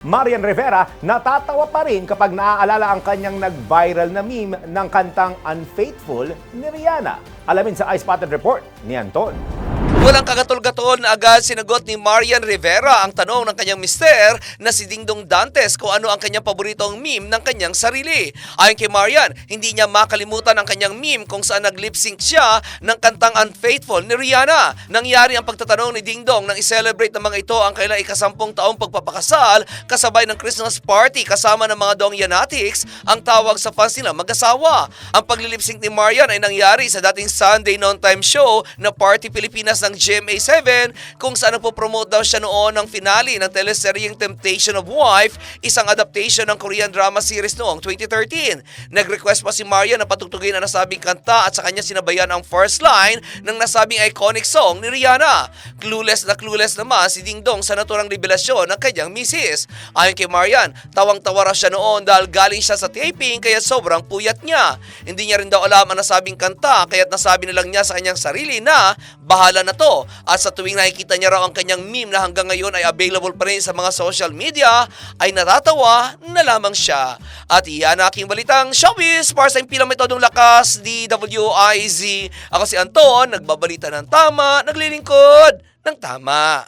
Marian Rivera natatawa pa rin kapag naaalala ang kanyang nag-viral na meme ng kantang Unfaithful ni Rihanna. Alamin sa iSpotted Report ni Anton. Walang kagatol-gatol na agad sinagot ni Marian Rivera ang tanong ng kanyang mister na si Dingdong Dantes kung ano ang kanyang paboritong meme ng kanyang sarili. Ayon kay Marian, hindi niya makalimutan ang kanyang meme kung saan nag-lip-sync siya ng kantang Unfaithful ni Rihanna. Nangyari ang pagtatanong ni Dingdong nang i-celebrate ng mga ito ang kailang ikasampung taong pagpapakasal kasabay ng Christmas party kasama ng mga Dong Yanatics ang tawag sa fans nila mag-asawa. Ang paglilip-sync ni Marian ay nangyari sa dating Sunday noon time show na Party Pilipinas ng GMA7 kung saan nagpo-promote daw siya noon ng finale ng teleseryeng Temptation of Wife, isang adaptation ng Korean drama series noong 2013. Nag-request pa si Marian na patugtugin ang nasabing kanta at sa kanya sinabayan ang first line ng nasabing iconic song ni Rihanna. Clueless na clueless naman si Ding Dong sa naturang revelasyon ng kanyang misis. Ayon kay Marian, tawang-tawa raw siya noon dahil galing siya sa taping kaya sobrang puyat niya. Hindi niya rin daw alam ang nasabing kanta kaya't nasabi na lang niya sa kanyang sarili na bahala na to. At sa tuwing nakikita niya raw ang kanyang meme na hanggang ngayon ay available pa rin sa mga social media, ay natatawa na lamang siya. At iyan ang aking balitang showbiz para sa impilang metodong lakas, DWIZ. Ako si Anton, nagbabalita ng tama, naglilingkod ng tama.